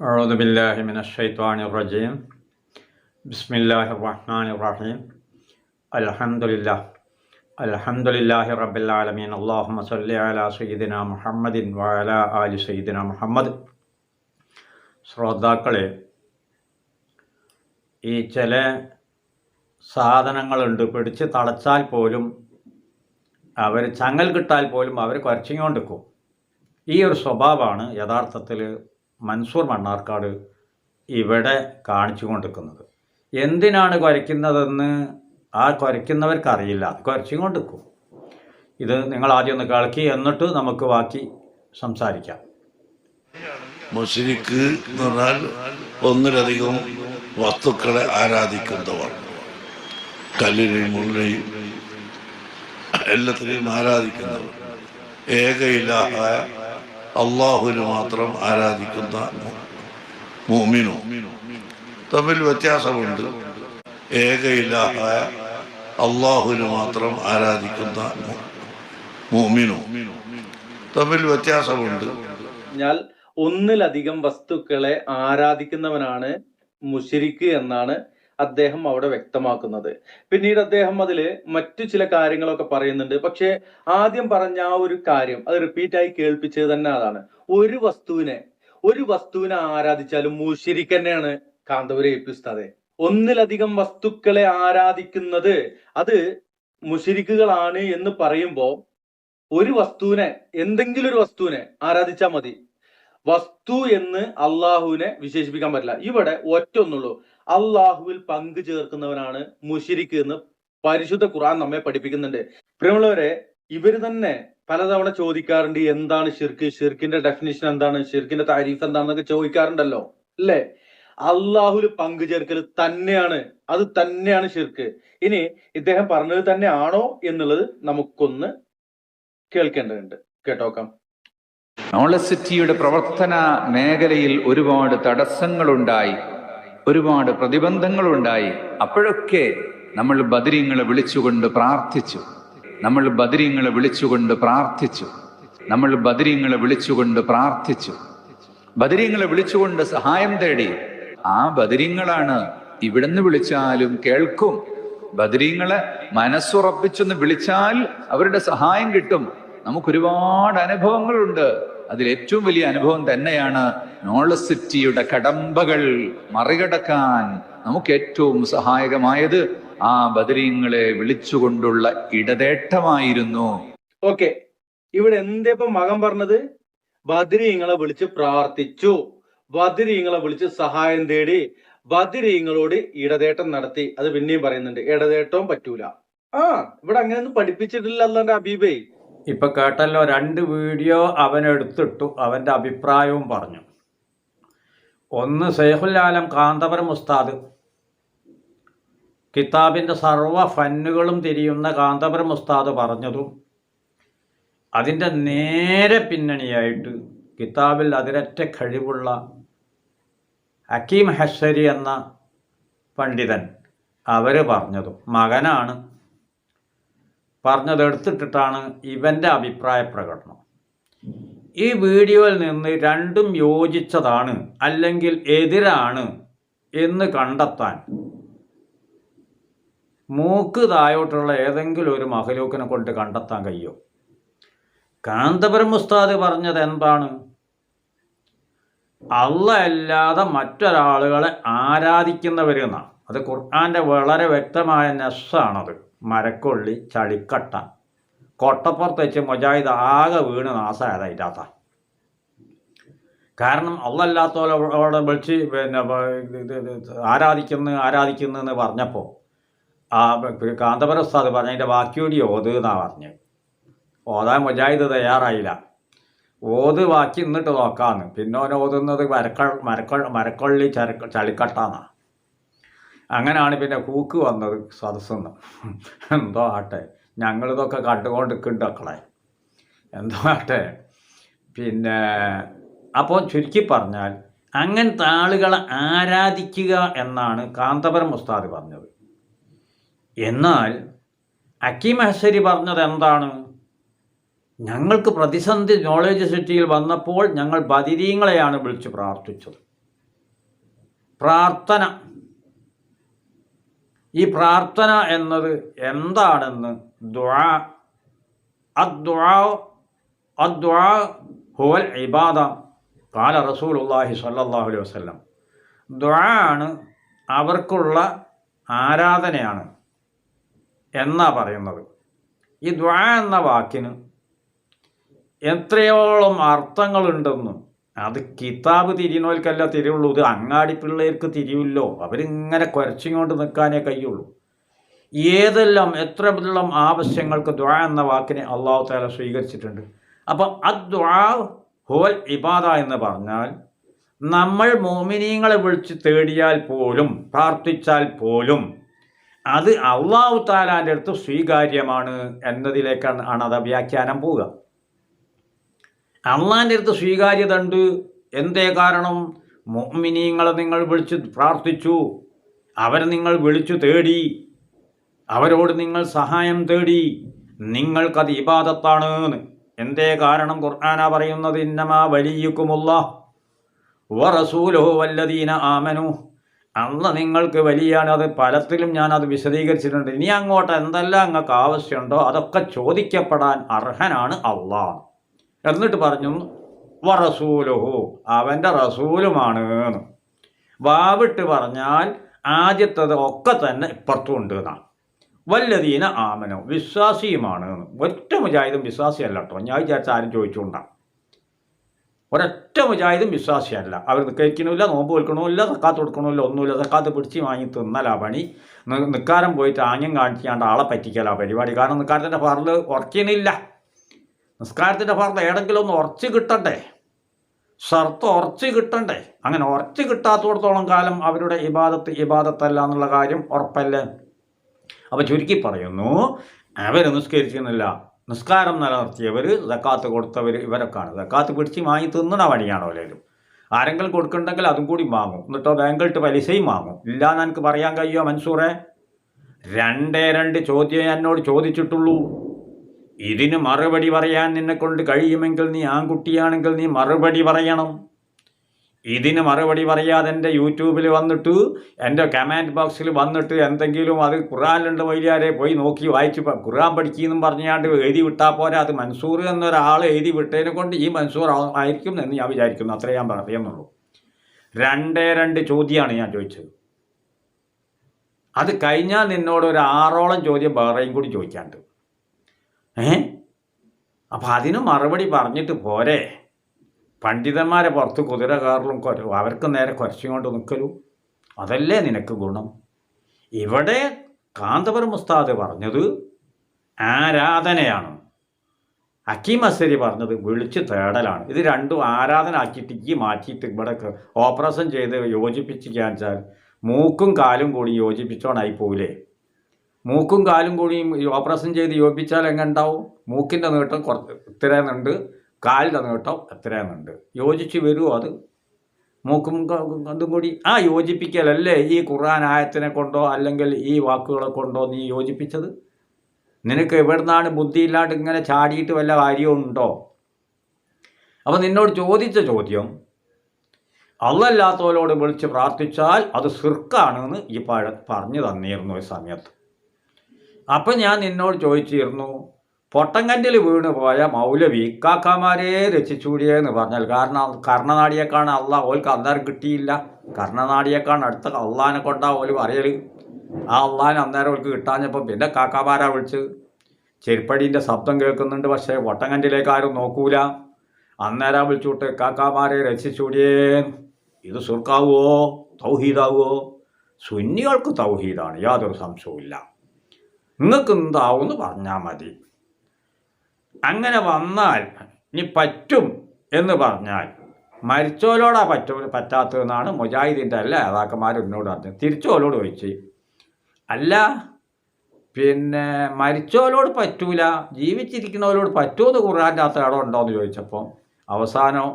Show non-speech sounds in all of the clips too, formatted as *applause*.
أعوذ بالله من الشيطان الرجيم بسم الله الرحمن الرحيم الحمد لله الحمد لله رب العالمين اللهم صل على سيدنا محمد وعلى آل سيدنا محمد ശ്രോതാക്കളെ ഈ ചില സാധനങ്ങളുണ്ട് പിടിച്ച് തളച്ചാൽ പോലും അവർ ചങ്ങൽ കിട്ടാൽ പോലും അവർ കുരച്ചിങ്ങോണ്ടിരിക്കും ഈ ഒരു സ്വഭാവമാണ് യഥാർത്ഥത്തിൽ മൻസൂർ മണ്ണാർക്കാട് ഇവിടെ കാണിച്ചു കൊണ്ടിരിക്കുന്നത് എന്തിനാണ് കുരയ്ക്കുന്നതെന്ന് ആ കുരയ്ക്കുന്നവർക്കറിയില്ല. കുരച്ചും കൊണ്ടിരിക്കും ഇത് നിങ്ങൾ ആദ്യം ഒന്ന് കേൾക്കി എന്നിട്ട് നമുക്ക് ബാക്കി സംസാരിക്കാം. മുസ്ലിക്ക് എന്ന് പറഞ്ഞാൽ ഒന്നിലധികം വസ്തുക്കളെ ആരാധിക്കുന്നവർ. കല്ലിനെയും മുള്ളിനെയും എല്ലാത്തിനെയും ആരാധിക്കുന്നവർ. ഏകയിലാഹായ അള്ളാഹുവിന് മാത്രം ആരാധിക്കുന്ന മോമിനോ തമ്മിൽ വ്യത്യാസമുണ്ട്. ഏകയിലാഹായ അള്ളാഹുവിന് മാത്രം ആരാധിക്കുന്ന മോമിനോ തമ്മിൽ വ്യത്യാസമുണ്ട്. ഞാൻ ഒന്നിലധികം വസ്തുക്കളെ ആരാധിക്കുന്നവനാണ് മുഷിരിക്ക് എന്നാണ് അദ്ദേഹം അവിടെ വ്യക്തമാക്കുന്നത്. പിന്നീട് അദ്ദേഹം അതിൽ മറ്റു ചില കാര്യങ്ങളൊക്കെ പറയുന്നുണ്ട്. പക്ഷേ ആദ്യം പറഞ്ഞ ആ ഒരു കാര്യം അത് റിപ്പീറ്റ് ആയി കേൾപ്പിച്ചത് തന്നെ അതാണ്. ഒരു വസ്തുവിനെ ഒരു വസ്തുവിനെ ആരാധിച്ചാലും മുഷിരിക്ക് തന്നെയാണ് കാന്തപുരം ഏൽപ്പിസ്താതെ ഒന്നിലധികം വസ്തുക്കളെ ആരാധിക്കുന്നത് അത് മുഷിരിക്കുകളാണ് എന്ന് പറയുമ്പോൾ ഒരു വസ്തുവിനെ എന്തെങ്കിലും ഒരു വസ്തുവിനെ ആരാധിച്ചാൽ മതി. വസ്തു എന്ന് അള്ളാഹുവിനെ വിശേഷിപ്പിക്കാൻ പറ്റില്ല. ഇവിടെ ഒറ്റ ഒന്നുള്ളൂ. അള്ളാഹുവിൽ പങ്കു ചേർക്കുന്നവനാണ് മുഷിരിക്ക് എന്ന് പരിശുദ്ധ ഖുർആൻ നമ്മെ പഠിപ്പിക്കുന്നുണ്ട്. പ്രിയമുള്ളവരെ ഇവർ തന്നെ പലതവണ ചോദിക്കാറുണ്ട് എന്താണ് ഷിർക്ക് ഷിർക്കിന്റെ ഡെഫിനിഷൻ എന്താണ്? ഷിർക്കിന്റെ താരീഫ് എന്താണെന്നൊക്കെ ചോദിക്കാറുണ്ടല്ലോ അല്ലേ? പങ്കു ചേർക്കൽ തന്നെയാണ് അത് തന്നെയാണ് ഷിർക്ക് ഇനി ഇദ്ദേഹം പറഞ്ഞത് തന്നെയാണോ എന്നുള്ളത് നമുക്കൊന്ന് കേൾക്കേണ്ടതുണ്ട്. കേട്ടോക്കാം. നോളസിറ്റിയുടെ പ്രവർത്തന മേഖലയിൽ ഒരുപാട് തടസ്സങ്ങളുണ്ടായി. ഒരുപാട് പ്രതിബന്ധങ്ങളുണ്ടായി. അപ്പോഴൊക്കെ നമ്മൾ ബദരീങ്ങളെ വിളിച്ചുകൊണ്ട് പ്രാർത്ഥിച്ചു. നമ്മൾ ബദരീങ്ങളെ വിളിച്ചുകൊണ്ട് പ്രാർത്ഥിച്ചു. നമ്മൾ ബദരീങ്ങളെ വിളിച്ചുകൊണ്ട് പ്രാർത്ഥിച്ചു. ബദരീങ്ങളെ വിളിച്ചുകൊണ്ട് സഹായം തേടി. ആ ബദരീങ്ങളാണ് ഇവിടുന്ന് വിളിച്ചാലും കേൾക്കും. ബദരീങ്ങളെ മനസ്സുറപ്പിച്ചൊന്ന് വിളിച്ചാൽ അവരുടെ സഹായം കിട്ടും. നമുക്ക് ഒരുപാട് അനുഭവങ്ങളുണ്ട്. അതിൽ ഏറ്റവും വലിയ അനുഭവം തന്നെയാണ് നോളസിറ്റിയുടെ കടമ്പകൾ മറികടക്കാൻ നമുക്ക് ഏറ്റവും സഹായകമായത് ആ ബദരീങ്ങളെ വിളിച്ചുകൊണ്ടുള്ള ഇടതേട്ടമായിരുന്നു. ഓക്കെ ഇവിടെ എന്തേപ്പം മകൻ പറഞ്ഞത്? ബദരീങ്ങളെ വിളിച്ച് പ്രാർത്ഥിച്ചു. ബദരീങ്ങളെ വിളിച്ച് സഹായം തേടി ബദരീങ്ങളോട് ഇടതേട്ടം നടത്തി. അത് പിന്നെയും പറയുന്നുണ്ട് ഇടതേട്ടവും പറ്റൂല. ആ ഇവിടെ അങ്ങനെയൊന്നും പഠിപ്പിച്ചിട്ടില്ല അല്ലാണ്ട് അബീബേ. ഇപ്പം കേട്ടല്ലോ രണ്ട് വീഡിയോ അവൻ എടുത്തിട്ടു അവന്റെ അഭിപ്രായവും പറഞ്ഞു. ഒന്ന് സൈഫുൽ ആലം കാന്തപുരം ഉസ്താദ്. കിതാബിന്റെ സർവ ഫന്നുകളും തിരിയുന്ന കാന്തപുരം ഉസ്താദ് പറഞ്ഞതും. അതിന്റെ നേരെ പിന്നണിയായിട്ട് കിതാബിൽ അതിരറ്റ കഴിവുള്ള ഹക്കീം ഹഷരി എന്ന പണ്ഡിതൻ അവർ പറഞ്ഞതും. മകനാണ് പറഞ്ഞത് എടുത്തിട്ടിട്ടാണ് ഇവന്റെ അഭിപ്രായ പ്രകടനം. ഈ വീഡിയോയിൽ നിന്ന് രണ്ടും യോജിച്ചതാണ് അല്ലെങ്കിൽ എതിരാണ് എന്ന് കണ്ടെത്താൻ മൂക്ക് തായോട്ടുള്ള ഏതെങ്കിലും ഒരു മഹലൂക്കിനെ കൊണ്ട് കണ്ടെത്താൻ കഴിയും? കാന്തപുരം ഉസ്താദ് പറഞ്ഞത് എന്താണ്? അള്ള അല്ലാതെ മറ്റൊരാളുകളെ ആരാധിക്കുന്നവരെന്നാണ്. അത് ഖുർആാന്റെ വളരെ വ്യക്തമായ നെസ്സാണത്. മരക്കൊള്ളി ചളിക്കട്ട. കൊട്ടപ്പുറത്ത് വെച്ച് മൊജാഹിദ് ആകെ വീണ് നാസായതായിട്ടാത്ത. കാരണം അല്ലല്ലാത്തോടെ വിളിച്ച് പിന്നെ ആരാധിക്കുന്നു ആരാധിക്കുന്നു എന്ന് പറഞ്ഞപ്പോൾ ആ കാന്തപുര ഉസ്താദ് പറഞ്ഞതിന്റെ ബാക്കിയോടി ഓത് എന്നാണ് പറഞ്ഞത് ഓതാൻ മുജാഹിദ് തയ്യാറായില്ല. ഓത് ബാക്കി നിന്നിട്ട് നോക്കാമെന്ന് പിന്നെ ഓൻ ഓതുന്നത് മരക്ക മരക്കൊള്ളി ചരക്ക ചളിക്കട്ടാന്നാണ് അങ്ങനെയാണ് പിന്നെ കൂക്ക് വന്നത് സദസ്സെന്ന്. എന്തോ ആട്ടെ. ഞങ്ങളിതൊക്കെ കണ്ടുകൊണ്ടിരിക്കുന്നുണ്ട് മക്കളെ. എന്തോ ആട്ടെ. പിന്നെ അപ്പോൾ ചുരുക്കി പറഞ്ഞാൽ അങ്ങനത്തെ ആളുകളെ ആരാധിക്കുക എന്നാണ് കാന്തപുരം ഉസ്താദ് പറഞ്ഞത്. എന്നാൽ അക്കീം ഹസരി പറഞ്ഞത് എന്താണ്? ഞങ്ങൾക്ക് പ്രതിസന്ധി നോളേജ് സിറ്റിയിൽ വന്നപ്പോൾ ഞങ്ങൾ ബദിരീങ്ങളെയാണ് വിളിച്ച് പ്രാർത്ഥിച്ചത്. പ്രാർത്ഥന. ഈ പ്രാർത്ഥന എന്നത് എന്താണെന്ന് ദ്വാ അദ്വാ അദ്വാ ഹുവൽ ഇബാദ കാല റസൂലുള്ളാഹി സല്ലാഹു അലൈഹി വസ്ലം ദ്വാ ആണ് അവർക്കുള്ള ആരാധനയാണ് എന്നാ പറയുന്നത്. ഈ ദ്വാ എന്ന വാക്കിന് എത്രയോളം അർത്ഥങ്ങളുണ്ടെന്നും അത് കിതാബ് തിരിയുന്നവർക്കല്ല തിരിയുള്ളൂ. ഇത് അങ്ങാടി പിള്ളേർക്ക് തിരിയുമല്ലോ. അവരിങ്ങനെ കുരച്ചിങ്ങോട്ട് നിൽക്കാനേ കഴിയുള്ളൂ. ഏതെല്ലാം എത്ര വിധം ആവശ്യങ്ങൾക്ക് ദ്വാ എന്ന വാക്കിനെ അള്ളാഹു താല സ്വീകരിച്ചിട്ടുണ്ട്. അപ്പം അദ്വാ ഹോൽ ഇബാദ എന്ന് പറഞ്ഞാൽ നമ്മൾ മോമിനീങ്ങളെ വിളിച്ച് തേടിയാൽ പോലും പ്രാർത്ഥിച്ചാൽ പോലും അത് അള്ളാഹു താലാന്റെ അടുത്ത് സ്വീകാര്യമാണ് എന്നതിലേക്കാണ് ആണ് അത് വ്യാഖ്യാനം പോവുക. അള്ളാന്റെ അടുത്ത് സ്വീകാര്യത ഉണ്ട് എന്തേ കാരണം? മോമിനീങ്ങളെ നിങ്ങൾ വിളിച്ച് പ്രാർത്ഥിച്ചു. അവരെ നിങ്ങൾ വിളിച്ചു തേടി. അവരോട് നിങ്ങൾ സഹായം തേടി. നിങ്ങൾക്കത് ഇബാദത്താണ് എന്തേ കാരണം? ഖുർആന പറയുന്നത് ഇന്നമാ വലിയക്കുമുള്ള വറസൂലോ വല്ലദീന ആമനു. അന്ന് നിങ്ങൾക്ക് വലിയാണ്. അത് പലത്തിലും ഞാൻ അത് വിശദീകരിച്ചിട്ടുണ്ട്. ഇനി അങ്ങോട്ട് എന്തെല്ലാം നിങ്ങൾക്ക് ആവശ്യമുണ്ടോ? അതൊക്കെ ചോദിക്കപ്പെടാൻ അർഹനാണ് അള്ളാഹ് എന്നിട്ട് പറഞ്ഞു വറസൂലുഹു അവന്റെ റസൂലുമാണ്. വാവിട്ട് പറഞ്ഞാൽ ആദ്യത്തത് ഒക്കെ തന്നെ ഇപ്പുറത്തും ഉണ്ട് എന്നാണ്. വല്ലതീന ആമനോ വിശ്വാസിയുമാണ് ഒറ്റ മുജാഹിദും വിശ്വാസിയല്ല കേട്ടോ. ഞാൻ വിചാരിച്ച ആരും ചോദിച്ചുകൊണ്ടാണ് ഒരൊറ്റ മുജാഹിദും വിശ്വാസിയല്ല. അവർ നിൽക്കുന്നില്ല നോമ്പ് വിൽക്കണമില്ല തക്കാത്ത് കൊടുക്കണമില്ല ഒന്നുമില്ല. തക്കാത്ത് പിടിച്ച് വാങ്ങി തിന്നലാ പണി. നിൽക്കാരം പോയിട്ട് ആംഗ്യം കാണിക്കാണ്ട് ആളെ പറ്റിക്കലാ പരിപാടി. കാരണം നിക്കാരത്തിന്റെ ഫറിൽ ഉറക്കണില്ല നിസ്കാരത്തിന്റെ ഭാഗത്ത് ഏതെങ്കിലും ഒന്ന് ഉറച്ച് കിട്ടണ്ടേ? ഷർത്ത് ഉറച്ച് കിട്ടണ്ടേ? അങ്ങനെ ഉറച്ച് കിട്ടാത്തടത്തോളം കാലം അവരുടെ ഇബാദത്ത് ഇബാദത്തല്ല എന്നുള്ള കാര്യം ഉറപ്പല്ലേ? അപ്പോൾ ചുരുക്കി പറയുന്നു അവർ നിസ്കരിക്കുന്നില്ല നിസ്കാരം നിലനിർത്തിയവർ സക്കാത്ത് കൊടുത്തവർ ഇവരൊക്കെയാണ്. സക്കാത്ത് പിടിച്ച് വാങ്ങി തിന്നണ പണിയാണോ എല്ലാവരും ആരെങ്കിലും കൊടുക്കണ്ടെങ്കിൽ അതും കൂടി വാങ്ങും. എന്നിട്ടോ ബാങ്കിലിട്ട് പലിശയും വാങ്ങും. ഇല്ല എന്ന് എനിക്ക് പറയാൻ കഴിയുമോ മൻസൂറെ? രണ്ടേ രണ്ട് ചോദ്യം എന്നോട് ചോദിച്ചിട്ടുള്ളൂ. ഇതിന് മറുപടി പറയാൻ നിന്നെ കൊണ്ട് കഴിയുമെങ്കിൽ നീ ആൺകുട്ടിയാണെങ്കിൽ നീ മറുപടി പറയണം. ഇതിന് മറുപടി പറയാതെ എന്റെ യൂട്യൂബിൽ വന്നിട്ട് എന്റെ കമന്റ് ബോക്സിൽ വന്നിട്ട് എന്തെങ്കിലും അത് ഖുറാനിലുണ്ട് വൈദ്യാരെ പോയി നോക്കി വായിച്ച് ഖുറാൻ പഠിക്കുന്നും പറഞ്ഞാണ്ട് എഴുതി വിട്ടാൽ പോരാ. അത് മൻസൂർ എന്നൊരാൾ എഴുതി വിട്ടതിനെ കൊണ്ട് ഈ മൻസൂർ ആയിരിക്കും എന്ന് ഞാൻ വിചാരിക്കുന്നു. അത്രേ ഞാൻ പറയുന്നുള്ളൂ. രണ്ടേ രണ്ട് ചോദ്യമാണ് ഞാൻ ചോദിച്ചത്. അത് കഴിഞ്ഞാൽ നിന്നോട് ഒരു ആറോളം ചോദ്യം വേറെയും കൂടി ചോദിക്കാണ്ട്. ഏ? അപ്പം അതിന് മറുപടി പറഞ്ഞിട്ട് പോരെ. പണ്ഡിതന്മാരെ പുറത്ത് കുതിര കയറലും അവർക്ക് നേരെ കുറച്ചും കൊണ്ട് നിൽക്കലും അതല്ലേ നിനക്ക് ഗുണം? ഇവിടെ കാന്തപുരം ഉസ്താദ് പറഞ്ഞത് ആരാധനയാണ്. അക്കീം അസരി പറഞ്ഞത് വിളിച്ച് തേടലാണ്. ഇത് രണ്ടും ആരാധന ആക്കിയിട്ട് ഈ മാറ്റിയിട്ട് ഇവിടെ ഓപ്പറേഷൻ ചെയ്ത് യോജിപ്പിച്ച് കാണിച്ചാൽ മൂക്കും കാലും കൂടി യോജിപ്പിച്ചോണായി പോവില്ലേ? മൂക്കും കാലും കൂടിയും ഓപ്പറേഷൻ ചെയ്ത് യോജിപ്പിച്ചാൽ എങ്ങനെ ഉണ്ടാവും മൂക്കിന്റെ നീട്ടം കുറച്ച് ഇത്രയെന്നുണ്ട് കാലിന്റെ നീട്ടം എത്രയെന്നുണ്ട് യോജിച്ച് വരുമോ അത്. മൂക്കും അതും കൂടി. ആ യോജിപ്പിക്കലല്ലേ? ഈ ഖുർആൻ ആയത്തിനെ കൊണ്ടോ അല്ലെങ്കിൽ ഈ വാക്കുകളെ കൊണ്ടോ നീ യോജിപ്പിച്ചത്? നിനക്ക് എവിടുന്നാണ് ബുദ്ധിയില്ലാണ്ട് ഇങ്ങനെ ചാടിയിട്ട് വല്ല കാര്യവും ഉണ്ടോ അപ്പം നിന്നോട് ചോദിച്ച ചോദ്യം അല്ലല്ലാത്തവരോട് വിളിച്ച് പ്രാർത്ഥിച്ചാൽ അത് സിർക്കാണെന്ന് ഈ പഴ പറഞ്ഞു തന്നിരുന്നു ഈ സമയത്ത്. അപ്പം ഞാൻ നിന്നോട് ചോദിച്ചിരുന്നു പൊട്ടങ്കല്ലിൽ വീണ് പോയ മൗലവി കാക്കാമാരെ രക്ഷിച്ചൂടിയെന്ന് പറഞ്ഞാൽ കാരണം കർണനാടിയേക്കാണ് അല്ല ഓൽക്ക് അന്നേരം കിട്ടിയില്ല. കർണനാടിയേക്കാണ് അടുത്ത അള്ളഹാനെ കൊണ്ടാ ഓൽ പറയൽ ആ അള്ളഹാൻ അന്നേരം ഓൽക്ക് കിട്ടാഞ്ഞപ്പം പിന്നെ കാക്കാമാരാ വിളിച്ച്. ചെരുപ്പടീന്റെ ശബ്ദം കേൾക്കുന്നുണ്ട് പക്ഷേ പൊട്ടങ്കല്ലിലേക്ക് ആരും നോക്കൂല. അന്നേരം വിളിച്ചുവിട്ട് കാക്കാമാരെ രക്ഷിച്ചൂടിയേ ഇത് സുർക്കാവുമോ തൗഹീദാവുമോ സുന്നികൾക്ക് തൗഹീദാണ് യാതൊരു സംശയവുമില്ല. നിങ്ങൾക്ക് എന്താവുമെന്ന് പറഞ്ഞാൽ മതി. അങ്ങനെ വന്നാൽ ഇനി പറ്റും എന്ന് പറഞ്ഞാൽ മരിച്ചോലോടാ പറ്റോ പറ്റാത്തതെന്നാണ് മുജാഹിദിന്റെ അല്ല നേതാക്കന്മാർ എന്നോട് പറഞ്ഞത്. തിരിച്ചോലോട് ചോദിച്ച്. അല്ല പിന്നെ മരിച്ചോലോട് പറ്റൂല ജീവിച്ചിരിക്കുന്നവരോട് പറ്റുമെന്ന് ഖുർആന്റെ അകത്ത് ഇടം ഉണ്ടോയെന്ന് ചോദിച്ചപ്പോൾ അവസാനം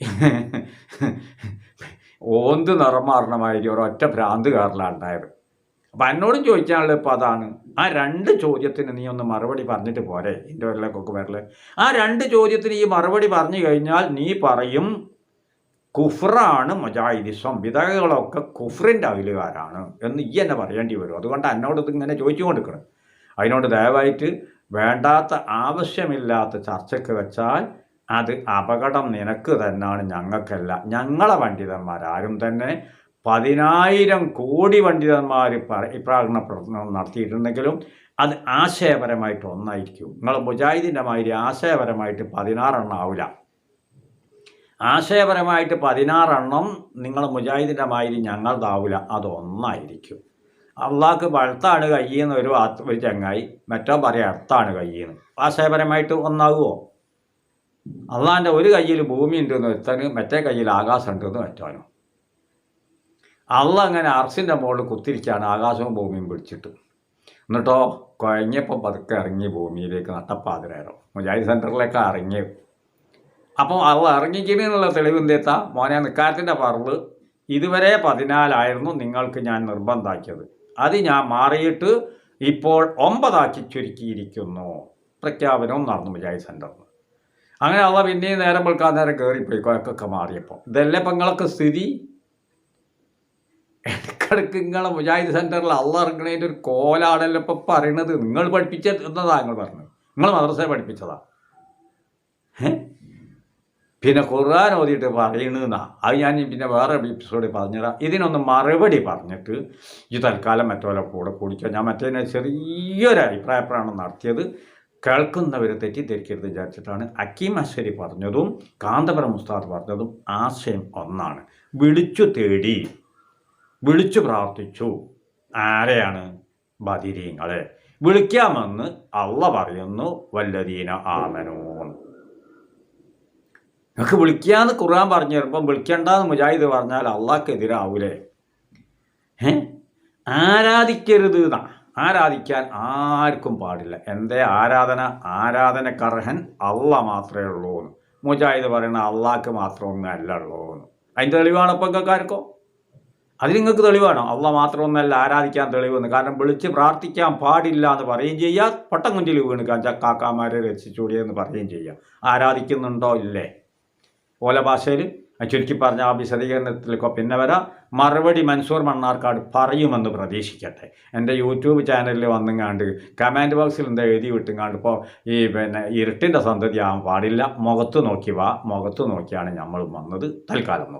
*laughs* ഓന്ത് നിറം മാറണമായിരിക്കും ഒരൊറ്റ ഭ്രാന്ത് കാറിലാണ് ഉണ്ടായത്. അപ്പം എന്നോടും ചോദിക്കാനുള്ളത് ഇപ്പോൾ അതാണ്. ആ രണ്ട് ചോദ്യത്തിന് നീ ഒന്ന് മറുപടി പറഞ്ഞിട്ട് പോരെ എന്റെ വരലേക്കൊക്കെ വരൽ. ആ രണ്ട് ചോദ്യത്തിന് ഈ മറുപടി പറഞ്ഞു കഴിഞ്ഞാൽ നീ പറയും കുഫ്രാണ് മുജാഹിദിസം വിധകളൊക്കെ കുഫറിന്റെ അവിലുകാരാണ് എന്ന് ഈ എന്നെ പറയേണ്ടി വരും. അതുകൊണ്ട് എന്നോട് ഇങ്ങനെ ചോദിച്ചു കൊടുക്കണം അതിനോട് ദയവായിട്ട് വേണ്ടാത്ത ആവശ്യമില്ലാത്ത ചർച്ചയ്ക്ക് വെച്ചാൽ അത് അപകടം നിനക്ക് തന്നെയാണ് ഞങ്ങൾക്കല്ല. ഞങ്ങളെ പണ്ഡിതന്മാരാരും തന്നെ പതിനായിരം കോടി പണ്ഡിതന്മാർ ഇപ്രാകരണ പ്രവർത്തനം നടത്തിയിട്ടുണ്ടെങ്കിലും അത് ആശയപരമായിട്ട് ഒന്നായിരിക്കും. നിങ്ങൾ മുജാഹിദിന്റെ മാതിരി ആശയപരമായിട്ട് പതിനാറെണ്ണം ആവില്ല ആശയപരമായിട്ട് പതിനാറെണ്ണം നിങ്ങൾ മുജാഹിദിന്റെ മാതിരി ഞങ്ങളതാവില്ല അതൊന്നായിരിക്കും അള്ളാഹ്ക്ക് വഴുത്താണ് കയ്യെന്ന് ഒരു ഒരു ചങ്ങായി മറ്റോ പറയാം അടുത്താണ് കയ്യെന്ന്. ആശയപരമായിട്ട് ഒന്നാകുമോ അള്ളാഹിന്റെ ഒരു കയ്യിൽ ഭൂമി ഉണ്ടെന്ന് ഒരുത്തന് മറ്റേ കയ്യിൽ ആകാശം ഉണ്ടെന്ന് മറ്റോനും അള്ള അങ്ങനെ അർസിന്റെ മുകളിൽ കുത്തിരിക്കുകയാണ് ആകാശവും ഭൂമിയും പിടിച്ചിട്ട്. എന്നിട്ടോ കുഴഞ്ഞപ്പോൾ പതുക്കെ ഇറങ്ങി ഭൂമിയിലേക്ക് നട്ടപ്പാതിരേരം മുജാഹിദ് സെന്ററിലേക്ക് ഇറങ്ങി. അപ്പം അള്ള ഇറങ്ങിക്കുന്നു എന്നുള്ള തെളിവ് എന്തേത്താ? മോനെ നിക്കാരത്തിന്റെ പറവ് ഇതുവരെ പതിനാലായിരുന്നു നിങ്ങൾക്ക് ഞാൻ നിർബന്ധാക്കിയത്. അത് ഞാൻ മാറിയിട്ട് ഇപ്പോൾ ഒമ്പതാക്കി ചുരുക്കിയിരിക്കുന്നു. പ്രഖ്യാപനവും നടന്നു മുജാഹിദ് സെന്ററിൽ അങ്ങനെ അള്ള പിന്നെയും നേരം വെളുക്കാൻ നേരം കയറിപ്പോയി കുഴക്കൊക്കെ മാറിയപ്പോൾ. ഇതല്ലേ പെങ്ങളൊക്കെ സ്ഥിതി? ഇടയ്ക്കിടയ്ക്ക് നിങ്ങളെ മുജാഹിദ് സെന്ററിൽ അള്ള ഇറങ്ങണേന്റെ ഒരു കോലാണല്ലോ ഇപ്പം പറയണത്. നിങ്ങൾ പഠിപ്പിച്ച എന്നതാ നിങ്ങൾ പറഞ്ഞത്. നിങ്ങൾ മദ്രസയെ പഠിപ്പിച്ചതാ. പിന്നെ ഖുർആൻ ഓതിയിട്ട് പറയണെന്നാ. അത് ഞാൻ പിന്നെ വേറെ എപ്പിസോഡിൽ പറഞ്ഞുതരാം. ഇതിനൊന്ന് മറുപടി പറഞ്ഞിട്ട് ഈ തൽക്കാലം മറ്റോലെ കൂടെ കൂടിക്കോ. ഞാൻ മറ്റേതിനെ ചെറിയൊരു അഭിപ്രായപ്രാണം നടത്തിയത് കേൾക്കുന്നവർ തെറ്റിദ്ധരിക്കരുത് വിചാരിച്ചിട്ടാണ്. അക്കീം അശ്വരി പറഞ്ഞതും കാന്തപുരം മുസ്താദ് പറഞ്ഞതും ആശയം ഒന്നാണ്. വിളിച്ചു തേടി. വിളിച്ചു പ്രാർത്ഥിച്ചു. ആരെയാണ്? ബദിരീങ്ങളെ. വിളിക്കാമെന്ന് അള്ള പറയുന്നു. വല്ലതീന ആമനോ നിങ്ങൾക്ക് വിളിക്കാന്ന് ഖുർആൻ പറഞ്ഞു തരുമ്പം വിളിക്കണ്ടെന്ന് മുജാഹിദ് പറഞ്ഞാൽ അള്ളാഹ്ക്കെതിരാവൂലേ ഏ ആരാധിക്കരുത് ആരാധിക്കാൻ ആർക്കും പാടില്ല. എന്തേ ആരാധന? ആരാധനക്കർഹൻ അള്ള മാത്രമേ ഉള്ളൂ എന്ന് മുജാഹിദ് പറയുന്ന അള്ളാഹ്ക്ക് മാത്രമൊന്നും അല്ല ഉള്ളൂ എന്ന് അതിന്റെ തെളിവാണ് ഇപ്പം നിങ്ങൾക്കാർക്കോ അത് നിങ്ങൾക്ക് തെളിവാണ്. അള്ള മാത്രമൊന്നല്ല ആരാധിക്കാൻ തെളിവെന്ന്. കാരണം വിളിച്ച് പ്രാർത്ഥിക്കാൻ പാടില്ല എന്ന് പറയുകയും ചെയ്യുക പട്ടം കുഞ്ചിൽ വീണ് കാക്കാമാരെ രക്ഷിച്ചൂടിയെന്ന് പറയുകയും ചെയ്യുക ആരാധിക്കുന്നുണ്ടോ ഇല്ലേ? ഓല ഭാഷയിൽ ചുരുക്കി പറഞ്ഞ ആ വിശദീകരണത്തിലേക്ക് പിന്നെ വരാം. മറുപടി മൻസൂർ മണ്ണാർക്കാട് പറയുമെന്ന് പ്രതീക്ഷിക്കട്ടെ. എന്റെ യൂട്യൂബ് ചാനലിൽ വന്നുങ്ങാണ്ട് കമന്റ് ബോക്സിൽ എന്താ എഴുതി വിട്ടുങ്ങാണ്ട് ഇപ്പോൾ ഈ പിന്നെ ഇരുട്ടിന്റെ സന്തതി ആവാൻ പാടില്ല. മുഖത്ത് നോക്കി വാ. മുഖത്ത് നോക്കിയാണ് നമ്മൾ വന്നത്. തൽക്കാലം